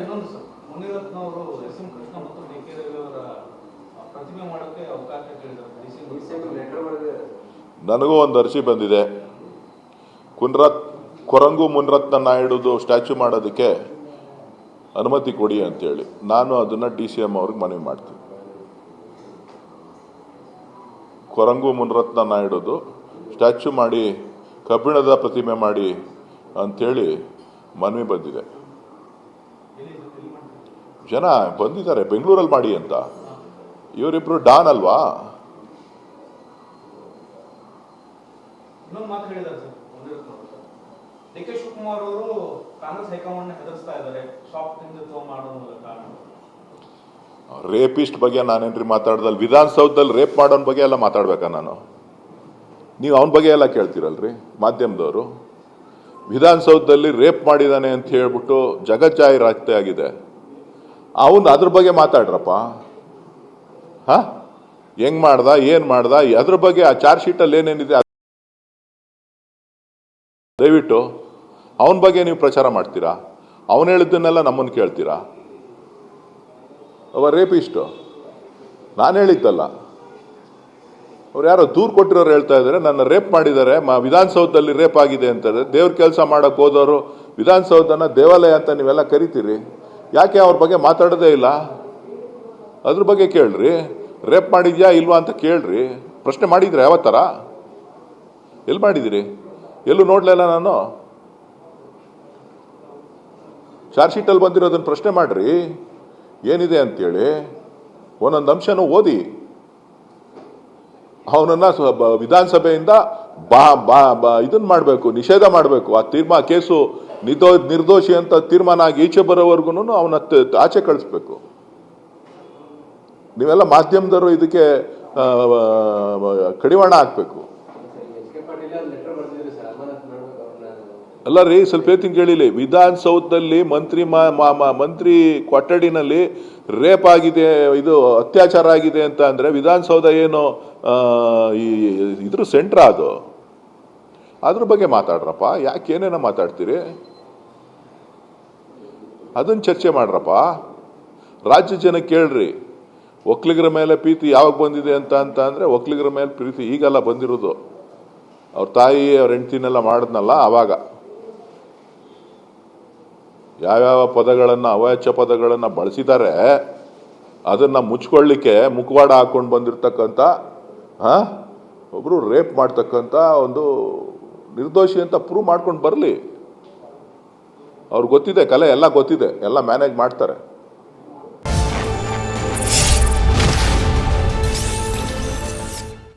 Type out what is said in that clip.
ಇನ್ನೊಂದು ಸರ್ ಮುನಿರತ್ನವರು S M Krishna ಮತ್ತು ಡಿ ಕೆ ರವಿ ಅವರ ಪ್ರತಿಮೆ ಮಾಡೋಕ್ಕೆ ಅವಕಾಶ ಕೇಳಿದ್ದಾರೆ ನನಗೂ ಒಂದು ಅರ್ಜಿ ಬಂದಿದೆ. ಕುನ್ರತ್ ಕೊರಂಗು ಮುನ್ರತ್ನ ನಾಯ್ಡುದು ಸ್ಟ್ಯಾಚು ಮಾಡೋದಕ್ಕೆ ಅನುಮತಿ ಕೊಡಿ ಅಂತೇಳಿ. ನಾನು ಅದನ್ನು ಡಿ ಸಿ ಎಂ ಅವ್ರಿಗೆ ಮನವಿ ಮಾಡ್ತೀನಿ. ಕೊರಂಗು ಮುನ್ರತ್ನ ನಾಯ್ಡುದು ಸ್ಟ್ಯಾಚು ಮಾಡಿ ಕಬ್ಬಿಣದ ಪ್ರತಿಮೆ ಮಾಡಿ ಅಂಥೇಳಿ ಮನವಿ ಬಂದಿದೆ. ಜನ ಬಂದಿದ್ದಾರೆ ಬೆಂಗಳೂರಲ್ಲಿ ಮಾಡಿ ಅಂತ. ಇವರಿಬ್ರು ಡಾನ್ ಅಲ್ವಾ? ಇನ್ನೊಂದು ಮಾತು ಹೇಳಿದ್ದಾರೆ ಸರ್ ಮುನಿರತ್ನವರು ಡಿ ಕೆ ಶಿವಕುಮಾರ್ ಅವರು ಕಾಂಗ್ರೆಸ್ ಹೈಕಮಾಂಡ್ ಹೆದರ್ಸ್ತಾ ಇದ್ದಾರೆ ಶಾಪ್ ಹಿಂದುತ್ವ ಮಾಡೋ ಮೂಲಕ ರೇಪಿಸ್ಟ್ ಬಗ್ಗೆ ನಾನೇನ್ರಿ ಮಾತಾಡ್ದಲ್ಲಿ ವಿಧಾನಸೌಧದಲ್ಲಿ ರೇಪ್ ಮಾಡೋನ್ ಬಗ್ಗೆ ಎಲ್ಲ ಮಾತಾಡ್ಬೇಕಾ ನಾನು? ನೀವು ಅವನ ಬಗ್ಗೆ ಎಲ್ಲ ಕೇಳ್ತೀರಲ್ರಿ ಮಾಧ್ಯಮದವರು? ವಿಧಾನಸೌಧದಲ್ಲಿ ರೇಪ್ ಮಾಡಿದ್ದಾನೆ ಅಂತ ಹೇಳ್ಬಿಟ್ಟು ಜಗಜ್ಜಾಹಿರಾತೆ ಆಗಿದೆ. ಅವನು ಅದ್ರ ಬಗ್ಗೆ ಮಾತಾಡ್ರಪ್ಪ. ಹಾ? ಹೆಂಗ್ ಮಾಡ್ದ, ಏನ್ ಮಾಡ್ದ, ಅದ್ರ ಬಗ್ಗೆ ಆ ಚಾರ್ಜ್ ಶೀಟಲ್ಲಿ ಏನೇನಿದೆ ದಯವಿಟ್ಟು ಅವನ ಬಗ್ಗೆ ನೀವು ಪ್ರಚಾರ ಮಾಡ್ತೀರಾ? ಅವನು ಹೇಳಿದ್ದನ್ನೆಲ್ಲ ನಮ್ಮನ್ನು ಕೇಳ್ತೀರಾ? ಅವ ರೇಪಿಸ್ಟು. ನಾನು ಹೇಳಿದ್ದಲ್ಲ. ಅವ್ರು ಯಾರೋ ದೂರು ಕೊಟ್ಟಿರೋರು ಹೇಳ್ತಾ ಇದ್ದಾರೆ, ನನ್ನ ರೇಪ್ ಮಾಡಿದ್ದಾರೆ, ಮಾ ವಿಧಾನಸೌಧದಲ್ಲಿ ರೇಪ್ ಆಗಿದೆ ಅಂತಾರೆ ದೇವ್ರ ಕೆಲಸ ಮಾಡಕ್ ಹೋದವರು ವಿಧಾನಸೌಧನ ದೇವಾಲಯ ಅಂತ ನೀವೆಲ್ಲ ಕರಿತೀರಿ? ಯಾಕೆ ಅವ್ರ ಬಗ್ಗೆ ಮಾತಾಡೋದೇ ಇಲ್ಲ? ಅದ್ರ ಬಗ್ಗೆ ಕೇಳ್ರಿ. ರೇಪ್ ಮಾಡಿದ್ಯಾ ಇಲ್ವಾ ಅಂತ ಕೇಳ್ರಿ. ಪ್ರಶ್ನೆ ಮಾಡಿದ್ರೆ ಯಾವತ್ತರ? ಎಲ್ಲಿ ಮಾಡಿದಿರಿ? ಎಲ್ಲೂ ನೋಡ್ಲಿಲ್ಲ ನಾನು. ಚಾರ್ಜ್ ಶೀಟಲ್ಲಿ ಬಂದಿರೋದನ್ನ ಪ್ರಶ್ನೆ ಮಾಡ್ರಿ. ಏನಿದೆ ಅಂತೇಳಿ. ಒಂದೊಂದು ಅಂಶನೂ ಓದಿ. ಅವನನ್ನ ವಿಧಾನಸಭೆಯಿಂದ ಬಾ ಬಾ ಬಾ ಇದನ್ನ ಮಾಡಬೇಕು, ನಿಷೇಧ ಮಾಡಬೇಕು. ಆ ತೀರ್ಮಾ, ಕೇಸು ನಿದೋ ನಿರ್ದೋಷಿ ಅಂತ ತೀರ್ಮಾನ ಆಗಿ ಈಚೆ ಬರೋವರೆಗೂ ಅವನ ಆಚೆ ಕಳಿಸ್ಬೇಕು. ನೀವೆಲ್ಲ ಮಾಧ್ಯಮದವರು ಇದಕ್ಕೆ ಕಡಿವಾಣ ಹಾಕ್ಬೇಕು. ಅಲ್ಲ ರೀ ಸ್ವಲ್ಪ ಹೇಳ್ತೀನಿ ಕೇಳಿಲಿ. ವಿಧಾನಸೌಧದಲ್ಲಿ ಮಂತ್ರಿ ಮಂತ್ರಿ ಕೊಠಡಿನಲ್ಲಿ ರೇಪ್ ಆಗಿದೆ, ಇದು ಅತ್ಯಾಚಾರ ಆಗಿದೆ ಅಂತ ಅಂದರೆ ವಿಧಾನಸೌಧ ಏನು ಈ, ಇದ್ರ ಸೆಂಟ್ರ ಅದು. ಅದ್ರ ಬಗ್ಗೆ ಮಾತಾಡ್ರಪ್ಪ. ಯಾಕೆ ಏನೇನೋ ಮಾತಾಡ್ತೀರಿ? ಅದನ್ನ ಚರ್ಚೆ ಮಾಡ್ರಪ್ಪ. ರಾಜ್ಯ ಜನ ಕೇಳ್ರಿ. ಒಕ್ಲಿಗರ ಮೇಲೆ ಪ್ರೀತಿ ಯಾವಾಗ ಬಂದಿದೆ ಅಂತ ಅಂತ ಅಂದರೆ ಒಕ್ಲಿಗರ ಮೇಲೆ ಪ್ರೀತಿ ಈಗೆಲ್ಲ ಬಂದಿರೋದು. ಅವ್ರ ತಾಯಿ, ಅವ್ರ ಹೆಂಡ್ತಿನೆಲ್ಲ ಮಾಡಿದ್ನಲ್ಲ ಅವಾಗ. ಯಾವ್ಯಾವ ಪದಗಳನ್ನು ಅವಾಚ್ಯ ಪದಗಳನ್ನು ಬಳಸಿದ್ದಾರೆ ಅದನ್ನು ಮುಚ್ಕೊಳ್ಳಿಕ್ಕೆ ಮುಖವಾಡ ಹಾಕ್ಕೊಂಡು ಬಂದಿರತಕ್ಕಂಥ ಹಾ? ಒಬ್ರು ರೇಪ್ ಮಾಡ್ತಕ್ಕಂಥ ಒಂದು ನಿರ್ದೋಷಿ ಅಂತ ಪ್ರೂವ್ ಮಾಡ್ಕೊಂಡು ಬರಲಿ. ಅವ್ರಿಗೆ ಗೊತ್ತಿದೆ, ಕಲೆ ಎಲ್ಲ ಗೊತ್ತಿದೆ, ಎಲ್ಲ ಮ್ಯಾನೇಜ್ ಮಾಡ್ತಾರೆ.